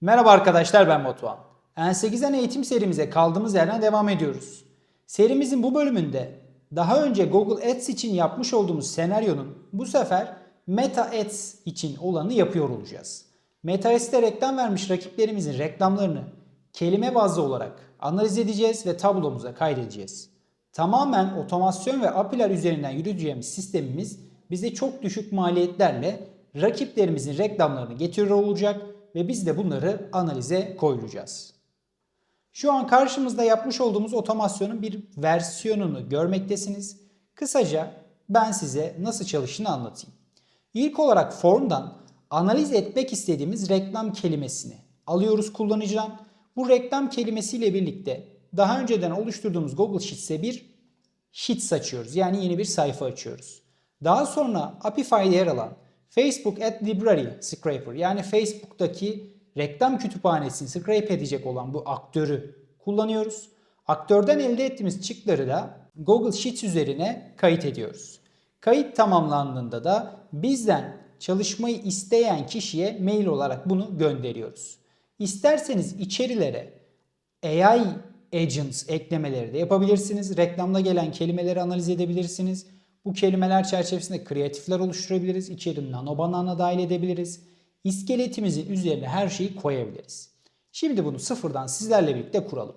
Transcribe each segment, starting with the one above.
Merhaba arkadaşlar ben Batuhan. N8'den eğitim serimize kaldığımız yerden devam ediyoruz. Serimizin bu bölümünde daha önce Google Ads için yapmış olduğumuz senaryonun bu sefer Meta Ads için olanı yapıyor olacağız. Meta Ads'te reklam vermiş rakiplerimizin reklamlarını kelime bazlı olarak analiz edeceğiz ve tablomuza kaydedeceğiz. Tamamen otomasyon ve API'ler üzerinden yürüteceğimiz sistemimiz bize çok düşük maliyetlerle rakiplerimizin reklamlarını getiriyor olacak ve biz de bunları analize koyacağız. Şu an karşımızda yapmış olduğumuz otomasyonun bir versiyonunu görmektesiniz. Kısaca ben size nasıl çalıştığını anlatayım. İlk olarak formdan analiz etmek istediğimiz reklam kelimesini alıyoruz kullanıcıdan. Bu reklam kelimesiyle birlikte daha önceden oluşturduğumuz Google Sheets'e bir Sheets açıyoruz. Yani yeni bir sayfa açıyoruz. Daha sonra Apify'de yer alan Facebook Ad Library Scraper yani Facebook'taki reklam kütüphanesini scrape edecek olan bu aktörü kullanıyoruz. Aktörden elde ettiğimiz çıktıları da Google Sheets üzerine kayıt ediyoruz. Kayıt tamamlandığında da bizden çalışmayı isteyen kişiye mail olarak bunu gönderiyoruz. İsterseniz içerilere AI agents eklemeleri de yapabilirsiniz. Reklamda gelen kelimeleri analiz edebilirsiniz. Bu kelimeler çerçevesinde kreatifler oluşturabiliriz. İçeri nano banana dahil edebiliriz. İskeletimizin üzerine her şeyi koyabiliriz. Şimdi bunu sıfırdan sizlerle birlikte kuralım.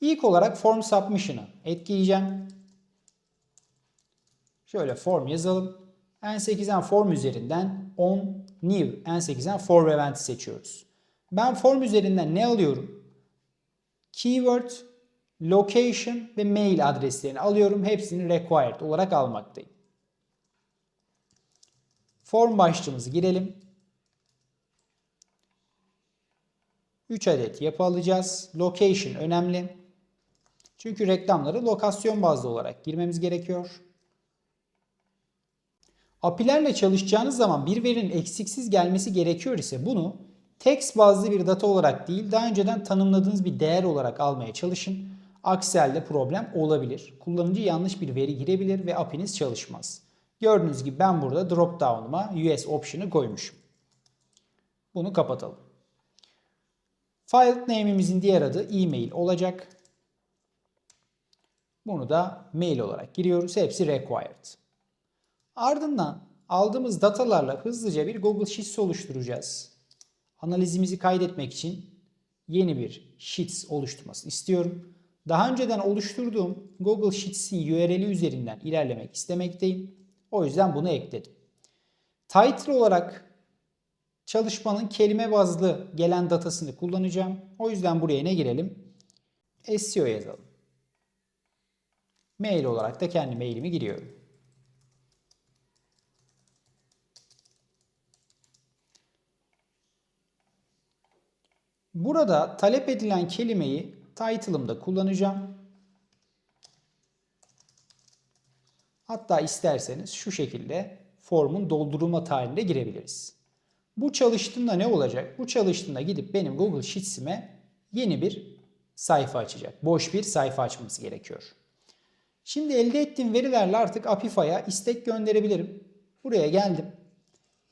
İlk olarak form submission'ı etkileyeceğim. Şöyle form yazalım. N8'den form üzerinden on new N8'den form event'i seçiyoruz. Ben form üzerinden ne alıyorum? Keyword, location ve mail adreslerini alıyorum. Hepsini required olarak almaktayım. Form başlığımızı girelim. 3 adet yapı alacağız. Location önemli. Çünkü reklamları lokasyon bazlı olarak girmemiz gerekiyor. API'lerle çalışacağınız zaman bir verinin eksiksiz gelmesi gerekiyor ise bunu text bazlı bir data olarak değil daha önceden tanımladığınız bir değer olarak almaya çalışın. Aksi halde problem olabilir. Kullanıcı yanlış bir veri girebilir ve API'niz çalışmaz. Gördüğünüz gibi ben burada drop down'uma US option'ı koymuşum. Bunu kapatalım. File name'imizin diğer adı e-mail olacak. Bunu da mail olarak giriyoruz. Hepsi required. Ardından aldığımız datalarla hızlıca bir Google Sheets oluşturacağız. Analizimizi kaydetmek için yeni bir Sheets oluşturması istiyorum. Daha önceden oluşturduğum Google Sheets'in URL'i üzerinden ilerlemek istemekteyim. O yüzden bunu ekledim. Title olarak çalışmanın kelime bazlı gelen datasını kullanacağım. O yüzden buraya ne girelim? SEO yazalım. Mail olarak da kendi mailimi giriyorum. Burada talep edilen kelimeyi title'ımda kullanacağım. Hatta isterseniz şu şekilde formun doldurulma tarihine girebiliriz. Bu çalıştığında ne olacak? Bu çalıştığında gidip benim Google Sheets'ime yeni bir sayfa açacak. Boş bir sayfa açması gerekiyor. Şimdi elde ettiğim verilerle artık Apify'a istek gönderebilirim. Buraya geldim.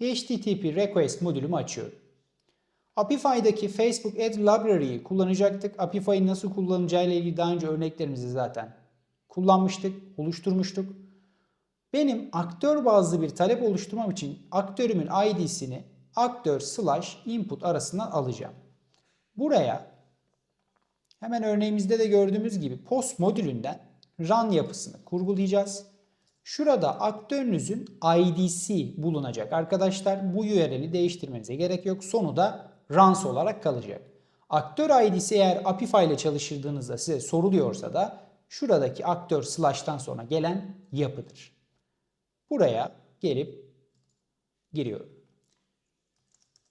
HTTP request modülümü açıyorum. Apify'daki Facebook Ad Library'yi kullanacaktık. Apify'ın nasıl kullanacağı ile ilgili daha önce örneklerimizi zaten kullanmıştık, oluşturmuştuk. Benim aktör bazlı bir talep oluşturmam için aktörümün ID'sini aktör slash input arasından alacağım. Buraya hemen örneğimizde de gördüğümüz gibi post modülünden run yapısını kurgulayacağız. Şurada aktörünüzün ID'si bulunacak arkadaşlar. Bu URL'i değiştirmenize gerek yok. Sonu da runs olarak kalacak. Aktör ID'si eğer Apify ile çalıştırdığınızda size soruluyorsa da şuradaki aktör slash'tan sonra gelen yapıdır. Buraya gelip giriyorum.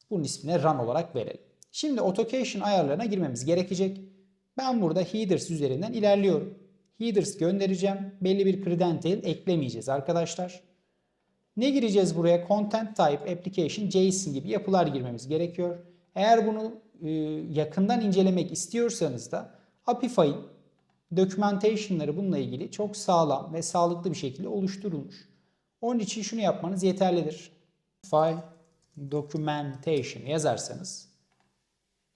Bunun ismine run olarak verelim. Şimdi authentication ayarlarına girmemiz gerekecek. Ben burada headers üzerinden ilerliyorum. Headers göndereceğim. Belli bir credential eklemeyeceğiz arkadaşlar. Ne gireceğiz buraya? Content type, application, JSON gibi yapılar girmemiz gerekiyor. Eğer bunu e, yakından incelemek istiyorsanız da Apify'in documentation'ları bununla ilgili çok sağlam ve sağlıklı bir şekilde oluşturulmuş. Onun için şunu yapmanız yeterlidir. Apify documentation yazarsanız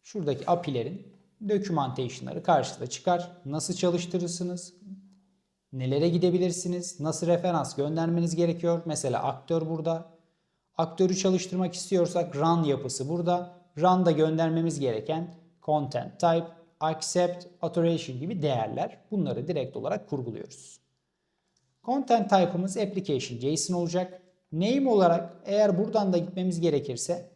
şuradaki API'lerin documentation'ları karşıda çıkar. Nasıl çalıştırırsınız? Nelere gidebilirsiniz? Nasıl referans göndermeniz gerekiyor? Mesela aktör burada. Aktörü çalıştırmak istiyorsak run yapısı burada. Run'da göndermemiz gereken content type, accept, authorization gibi değerler. Bunları direkt olarak kurguluyoruz. Content type'ımız application JSON olacak. Name olarak eğer buradan da gitmemiz gerekirse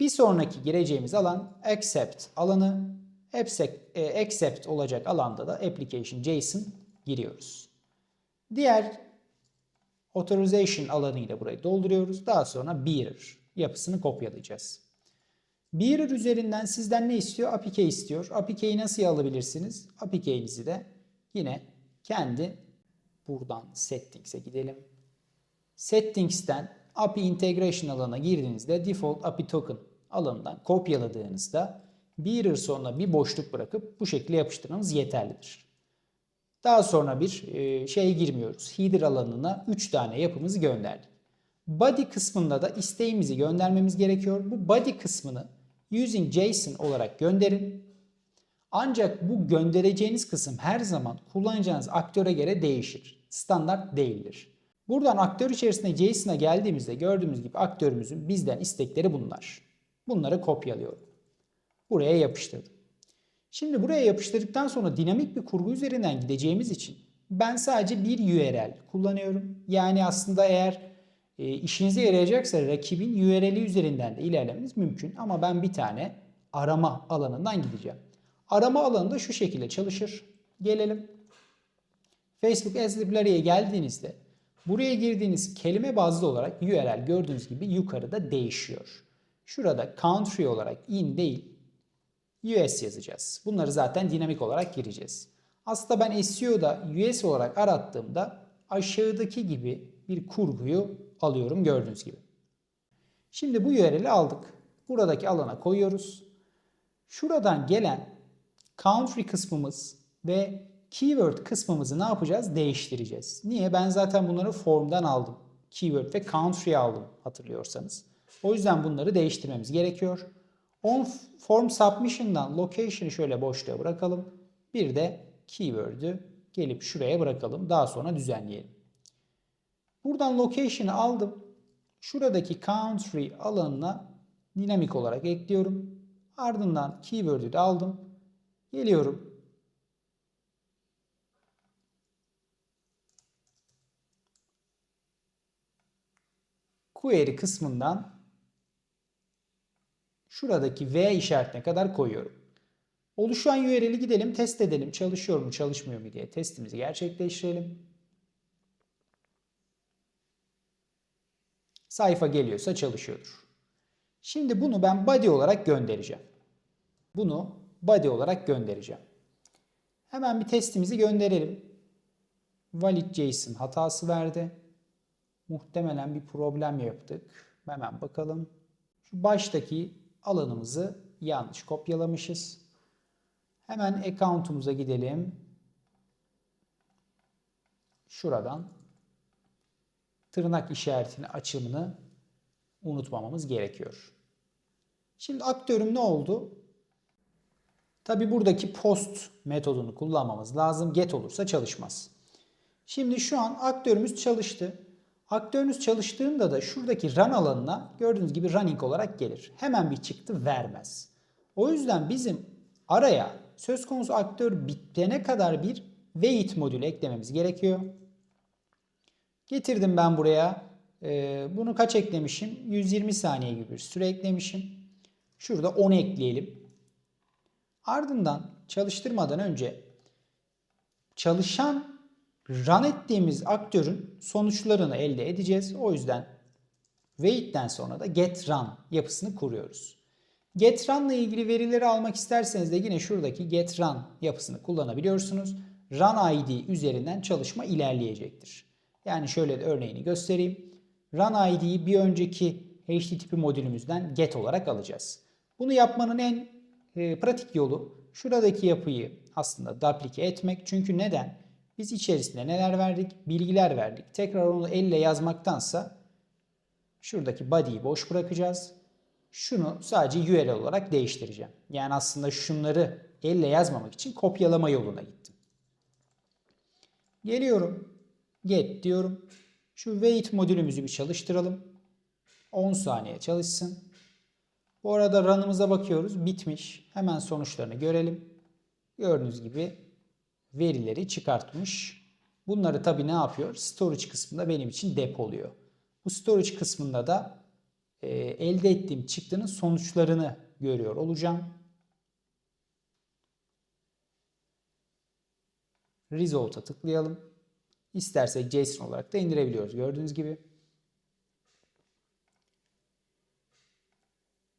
bir sonraki gireceğimiz alan accept alanı. Accept, e, accept olacak alanda da application JSON giriyoruz. Diğer authorization alanıyla burayı dolduruyoruz. Daha sonra bearer yapısını kopyalayacağız. Bearer üzerinden sizden ne istiyor? API istiyor. API nasıl alabilirsiniz? API de yine kendi buradan settings'e gidelim. Settings'ten API Integration alanına girdiğinizde Default API Token alanından kopyaladığınızda bearer sonuna bir boşluk bırakıp bu şekilde yapıştırmanız yeterlidir. Daha sonra bir şeye girmiyoruz. Header alanına 3 tane yapımızı gönderdik. Body kısmında da isteğimizi göndermemiz gerekiyor. Bu body kısmını using JSON olarak gönderin. Ancak bu göndereceğiniz kısım her zaman kullanacağınız aktöre göre değişir. Standart değildir. Buradan aktör içerisinde JSON'a geldiğimizde gördüğümüz gibi aktörümüzün bizden istekleri bunlar. Bunları kopyalıyorum. Buraya yapıştırdım. Şimdi buraya yapıştırdıktan sonra dinamik bir kurgu üzerinden gideceğimiz için ben sadece bir URL kullanıyorum. Yani aslında eğer e, işinize yarayacaksa rakibin URL'i üzerinden de ilerlemeniz mümkün. Ama ben bir tane arama alanından gideceğim. Arama alanı da şu şekilde çalışır. Gelelim. Facebook Ads Library'e geldiğinizde buraya girdiğiniz kelime bazlı olarak URL gördüğünüz gibi yukarıda değişiyor. Şurada country olarak in değil US yazacağız. Bunları zaten dinamik olarak gireceğiz. Aslında ben SEO'da US olarak arattığımda aşağıdaki gibi bir kurguyu alıyorum gördüğünüz gibi. Şimdi bu URL'i aldık. Buradaki alana koyuyoruz. Şuradan gelen country kısmımız ve keyword kısmımızı ne yapacağız? Değiştireceğiz. Niye? Ben zaten bunları formdan aldım. Keyword ve country aldım hatırlıyorsanız. O yüzden bunları değiştirmemiz gerekiyor. On form submission'dan location'ı şöyle boşluğa bırakalım. Bir de keyword'ü gelip şuraya bırakalım. Daha sonra düzenleyelim. Buradan location'ı aldım. Şuradaki country alanına dinamik olarak ekliyorum. Ardından keyword'ü de aldım. Geliyorum. Query kısmından şuradaki V işaretine kadar koyuyorum. Oluşan URL'i gidelim test edelim. Çalışıyor mu çalışmıyor mu diye testimizi gerçekleştirelim. Sayfa geliyorsa çalışıyordur. Şimdi bunu ben body olarak göndereceğim. Bunu body olarak göndereceğim. Hemen bir testimizi gönderelim. Valid JSON hatası verdi. Muhtemelen bir problem yaptık. Hemen bakalım. Şu baştaki alanımızı yanlış kopyalamışız. Hemen account'umuza gidelim. Şuradan tırnak işaretini açımını unutmamamız gerekiyor. Şimdi aktörüm ne oldu? Tabi buradaki post metodunu kullanmamız lazım. Get olursa çalışmaz. Şimdi şu an aktörümüz çalıştı. Aktörünüz çalıştığında da şuradaki run alanına gördüğünüz gibi running olarak gelir. Hemen bir çıktı vermez. O yüzden bizim araya söz konusu aktör bitene kadar bir wait modülü eklememiz gerekiyor. Getirdim ben buraya. Ee, bunu kaç eklemişim? 120 saniye gibi bir süre eklemişim. Şurada 10 ekleyelim. Ardından çalıştırmadan önce çalışan run ettiğimiz aktörün sonuçlarını elde edeceğiz. O yüzden wait'ten sonra da get run yapısını kuruyoruz. Get run ile ilgili verileri almak isterseniz de yine şuradaki get run yapısını kullanabiliyorsunuz. Run ID üzerinden çalışma ilerleyecektir. Yani şöyle de örneğini göstereyim. Run ID'yi bir önceki HTTP modülümüzden get olarak alacağız. Bunu yapmanın en e, pratik yolu şuradaki yapıyı aslında duplike etmek. Çünkü neden? Biz içerisinde neler verdik? Bilgiler verdik. Tekrar onu elle yazmaktansa şuradaki body'yi boş bırakacağız. Şunu sadece URL olarak değiştireceğim. Yani aslında şunları elle yazmamak için kopyalama yoluna gittim. Geliyorum. Get diyorum. Şu wait modülümüzü bir çalıştıralım. 10 saniye çalışsın. Bu arada run'ımıza bakıyoruz. Bitmiş. Hemen sonuçlarını görelim. Gördüğünüz gibi verileri çıkartmış. Bunları tabii ne yapıyor? Storage kısmında benim için depoluyor. Bu storage kısmında da e, elde ettiğim çıktının sonuçlarını görüyor olacağım. Result'a tıklayalım. İstersek JSON olarak da indirebiliyoruz gördüğünüz gibi.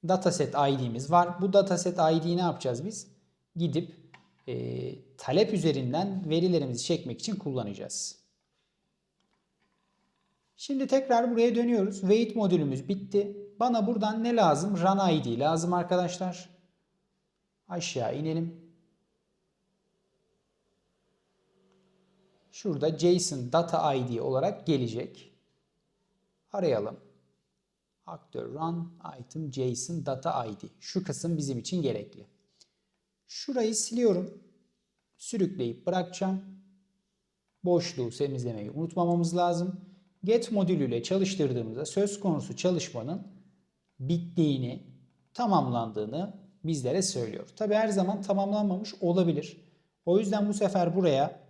Dataset ID'miz var. Bu dataset ID'yi ne yapacağız biz? Gidip e, talep üzerinden verilerimizi çekmek için kullanacağız. Şimdi tekrar buraya dönüyoruz. Wait modülümüz bitti. Bana buradan ne lazım? Run ID lazım arkadaşlar. Aşağı inelim. Şurada JSON data ID olarak gelecek. Arayalım. Aktör run item JSON data ID. Şu kısım bizim için gerekli. Şurayı siliyorum. Sürükleyip bırakacağım. Boşluğu temizlemeyi unutmamamız lazım. Get modülüyle çalıştırdığımızda söz konusu çalışmanın bittiğini, tamamlandığını bizlere söylüyor. Tabi her zaman tamamlanmamış olabilir. O yüzden bu sefer buraya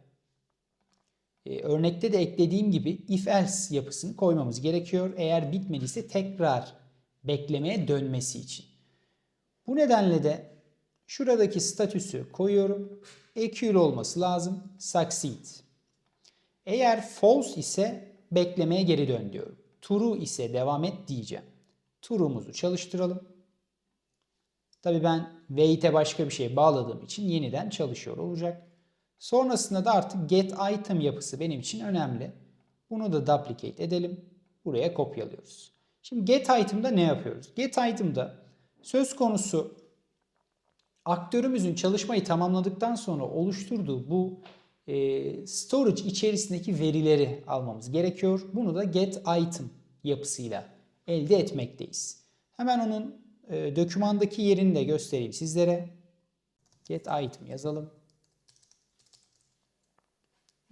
e, örnekte de eklediğim gibi if else yapısını koymamız gerekiyor. Eğer bitmediyse tekrar beklemeye dönmesi için. Bu nedenle de şuradaki statüsü koyuyorum. Equal olması lazım. Succeed. Eğer false ise beklemeye geri dön diyorum. True ise devam et diyeceğim. True'umuzu çalıştıralım. Tabi ben wait'e başka bir şey bağladığım için yeniden çalışıyor olacak. Sonrasında da artık get item yapısı benim için önemli. Bunu da duplicate edelim. Buraya kopyalıyoruz. Şimdi get item'da ne yapıyoruz? Get item'da söz konusu aktörümüzün çalışmayı tamamladıktan sonra oluşturduğu bu e, storage içerisindeki verileri almamız gerekiyor. Bunu da get item yapısıyla elde etmekteyiz. Hemen onun e, dokümandaki yerini de göstereyim sizlere. Get item yazalım.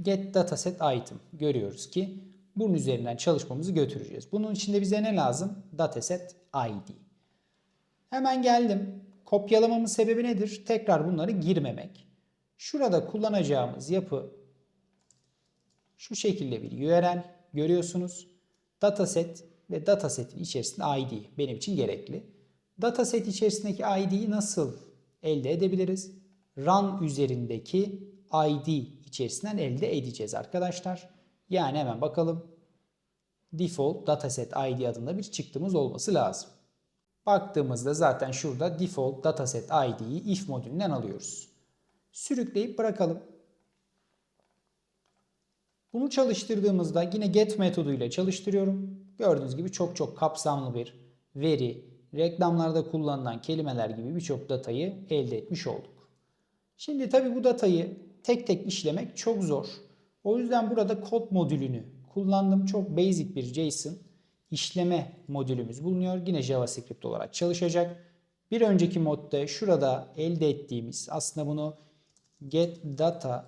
Get dataset item görüyoruz ki bunun üzerinden çalışmamızı götüreceğiz. Bunun içinde bize ne lazım? Dataset ID. Hemen geldim. Kopyalamamın sebebi nedir? Tekrar bunları girmemek. Şurada kullanacağımız yapı şu şekilde bir URL görüyorsunuz. Dataset ve datasetin içerisinde ID benim için gerekli. Dataset içerisindeki ID'yi nasıl elde edebiliriz? Run üzerindeki ID içerisinden elde edeceğiz arkadaşlar. Yani hemen bakalım. Default dataset ID adında bir çıktımız olması lazım. Baktığımızda zaten şurada default dataset ID'yi if modülünden alıyoruz. Sürükleyip bırakalım. Bunu çalıştırdığımızda yine get metoduyla çalıştırıyorum. Gördüğünüz gibi çok çok kapsamlı bir veri, reklamlarda kullanılan kelimeler gibi birçok datayı elde etmiş olduk. Şimdi tabi bu datayı tek tek işlemek çok zor. O yüzden burada kod modülünü kullandım. Çok basic bir JSON işleme modülümüz bulunuyor. Yine JavaScript olarak çalışacak. Bir önceki modda şurada elde ettiğimiz aslında bunu get data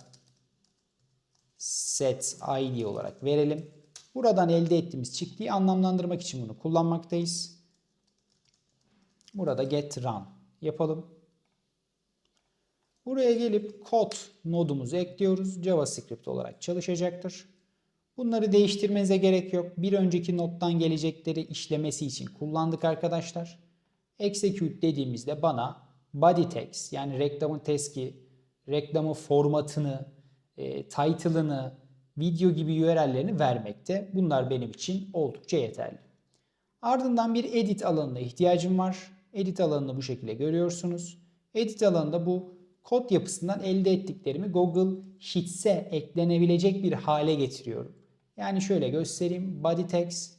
set id olarak verelim. Buradan elde ettiğimiz çıktıyı anlamlandırmak için bunu kullanmaktayız. Burada get run yapalım. Buraya gelip kod nodumuzu ekliyoruz. JavaScript olarak çalışacaktır. Bunları değiştirmenize gerek yok. Bir önceki nottan gelecekleri işlemesi için kullandık arkadaşlar. Execute dediğimizde bana body text yani reklamın teski, reklamın formatını, e, title'ını, video gibi URL'lerini vermekte. Bunlar benim için oldukça yeterli. Ardından bir edit alanına ihtiyacım var. Edit alanını bu şekilde görüyorsunuz. Edit alanında bu kod yapısından elde ettiklerimi Google Sheets'e eklenebilecek bir hale getiriyorum. Yani şöyle göstereyim. Body text,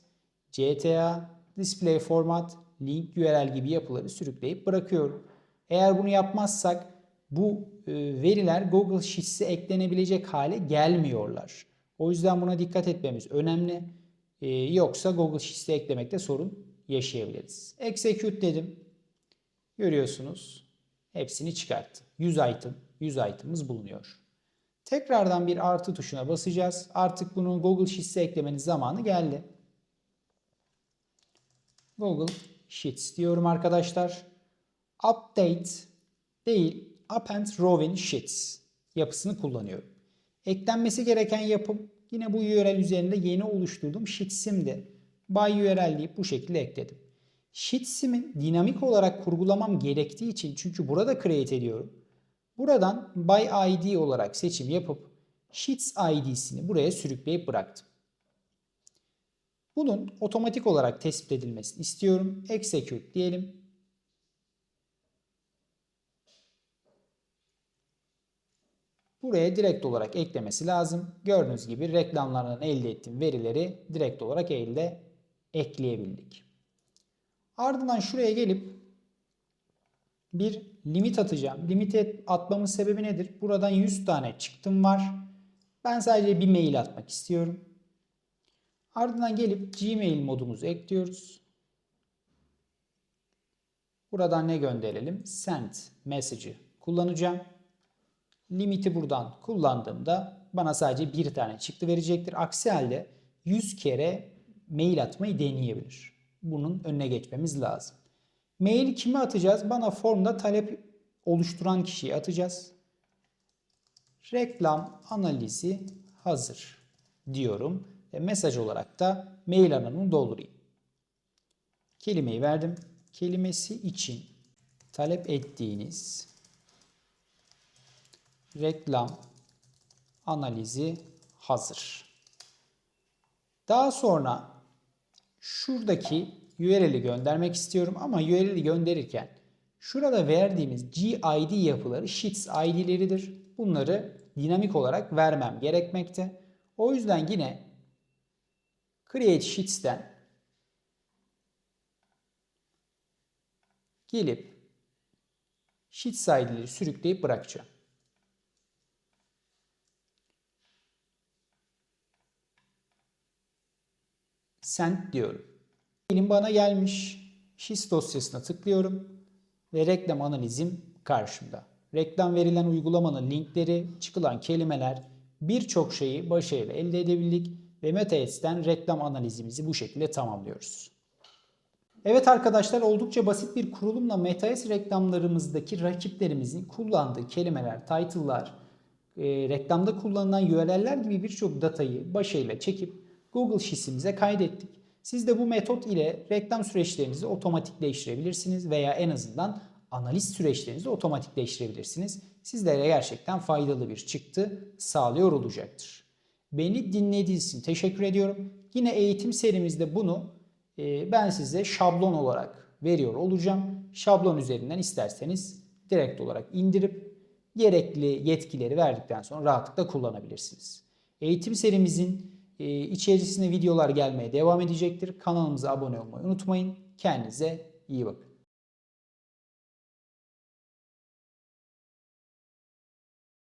CTA, display format, link URL gibi yapıları sürükleyip bırakıyorum. Eğer bunu yapmazsak bu e, veriler Google Sheets'e eklenebilecek hale gelmiyorlar. O yüzden buna dikkat etmemiz önemli. E, yoksa Google Sheets'e eklemekte sorun yaşayabiliriz. Execute dedim. Görüyorsunuz. Hepsini çıkarttı. 100 item, 100 item'ımız bulunuyor. Tekrardan bir artı tuşuna basacağız. Artık bunu Google Sheets'e eklemenin zamanı geldi. Google Sheets diyorum arkadaşlar. Update değil, Append Row in Sheets yapısını kullanıyorum. Eklenmesi gereken yapım yine bu URL üzerinde yeni oluşturduğum Sheets'imdi. By URL deyip bu şekilde ekledim. Sheets'imin dinamik olarak kurgulamam gerektiği için çünkü burada create ediyorum. Buradan by ID olarak seçim yapıp Sheets ID'sini buraya sürükleyip bıraktım. Bunun otomatik olarak tespit edilmesini istiyorum. Execute diyelim. Buraya direkt olarak eklemesi lazım. Gördüğünüz gibi reklamlardan elde ettiğim verileri direkt olarak elde ekleyebildik. Ardından şuraya gelip bir limit atacağım. Limit atmamın sebebi nedir? Buradan 100 tane çıktım var. Ben sadece bir mail atmak istiyorum. Ardından gelip Gmail modumuzu ekliyoruz. Buradan ne gönderelim? Send message'ı kullanacağım. Limiti buradan kullandığımda bana sadece bir tane çıktı verecektir. Aksi halde 100 kere mail atmayı deneyebilir. Bunun önüne geçmemiz lazım. Mail kime atacağız? Bana formda talep oluşturan kişiye atacağız. Reklam analizi hazır diyorum ve mesaj olarak da mail alanını doldurayım. Kelimeyi verdim. Kelimesi için talep ettiğiniz reklam analizi hazır. Daha sonra şuradaki URL'i göndermek istiyorum ama URL'i gönderirken şurada verdiğimiz GID yapıları Sheets ID'leridir. Bunları dinamik olarak vermem gerekmekte. O yüzden yine Create Sheets'ten gelip Sheets ID'leri sürükleyip bırakacağım. Send diyorum. Benim bana gelmiş. Sheets dosyasına tıklıyorum ve reklam analizim karşımda. Reklam verilen uygulamanın linkleri, çıkılan kelimeler birçok şeyi başarıyla elde edebildik ve MetaAds'ten reklam analizimizi bu şekilde tamamlıyoruz. Evet arkadaşlar oldukça basit bir kurulumla MetaAds reklamlarımızdaki rakiplerimizin kullandığı kelimeler, title'lar, e, reklamda kullanılan URL'ler gibi birçok datayı başarıyla çekip Google Sheets'imize kaydettik. Siz de bu metot ile reklam süreçlerinizi otomatikleştirebilirsiniz veya en azından analiz süreçlerinizi otomatikleştirebilirsiniz. Sizlere gerçekten faydalı bir çıktı sağlıyor olacaktır. Beni dinlediğiniz için teşekkür ediyorum. Yine eğitim serimizde bunu e, ben size şablon olarak veriyor olacağım. Şablon üzerinden isterseniz direkt olarak indirip gerekli yetkileri verdikten sonra rahatlıkla kullanabilirsiniz. Eğitim serimizin içerisine videolar gelmeye devam edecektir. Kanalımıza abone olmayı unutmayın. Kendinize iyi bakın.